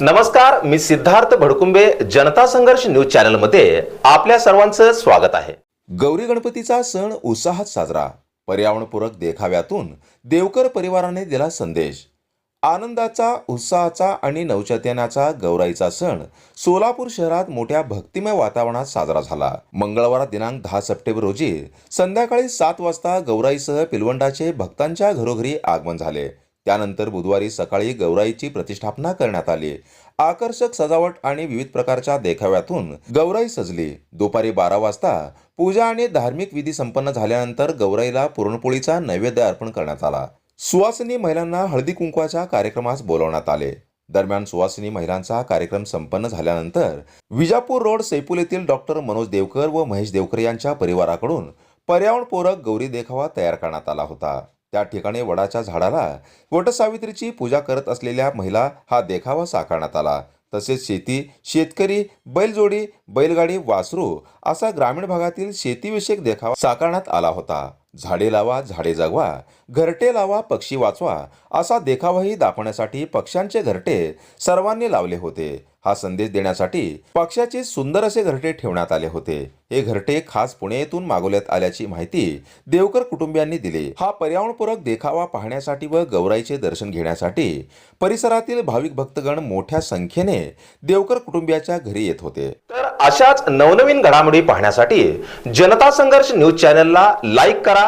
नमस्कार मी सिद्धार्थ भडकुंबे जनता संघर्ष न्यूज चॅनलमध्ये आपल्या सर्वांचं स्वागत आहे. गौरी गणपतीचा सण उत्साहात साजरा. पर्यावरणपूरक देखाव्यातून देवकर परिवाराने दिला संदेश. आनंदाचा उत्साहाचा आणि नवचैतन्याचा गौराईचा सण सोलापूर शहरात मोठ्या भक्तिमय वातावरणात साजरा झाला. मंगळवार दिनांक दहा सप्टेंबर रोजी संध्याकाळी सात वाजता गौराईसह पिलवंडाचे भक्तांच्या घरोघरी आगमन झाले. त्यानंतर बुधवारी सकाळी गौराईची प्रतिष्ठापना करण्यात आली. आकर्षक सजावट आणि विविध प्रकारच्या देखाव्यातून गौराई सजली. दुपारी बारा वाजता पूजा आणि धार्मिक विधी संपन्न झाल्यानंतर गौराईला पुरणपोळीचा नैवेद्य अर्पण करण्यात आला. सुवासिनी महिलांना हळदी कुंकवाच्या कार्यक्रमास बोलवण्यात आले. दरम्यान सुवासिनी महिलांचा कार्यक्रम संपन्न झाल्यानंतर विजापूर रोड सैपूल येथील डॉक्टर मनोज देवकर व महेश देवकर यांच्या परिवाराकडून पर्यावरणपूरक गौरी देखावा तयार करण्यात आला होता. त्या ठिकाणी वडाच्या झाडाला वटसावित्रीची पूजा करत असलेल्या महिला हा देखावा साकारण्यात आला. तसेच शेती शेतकरी बैलजोडी बैलगाडी वासरू असा ग्रामीण भागातील शेतीविषयक देखावा साकारण्यात आला होता. झाडे लावा झाडे जगवा घरटे लावा पक्षी वाचवा असा देखावाही दाखवण्यासाठी पक्ष्यांचे घरटे सर्वांनी लावले होते. हा संदेश देण्यासाठी पक्षाचे सुंदर असे घरटे ठेवण्यात आले होते. हे घरटे खास पुणे येथून मागवण्यात आल्याची माहिती देवकर कुटुंबियांनी दिली. हा पर्यावरणपूरक देखावा पाहण्यासाठी व गौराईचे दर्शन घेण्यासाठी परिसरातील भाविक भक्तगण मोठ्या संख्येने देवकर कुटुंबियाच्या घरी येत होते. तर अशाच नवनवीन घडामोडी पाहण्यासाठी जनता संघर्ष न्यूज चॅनलला लाईक करा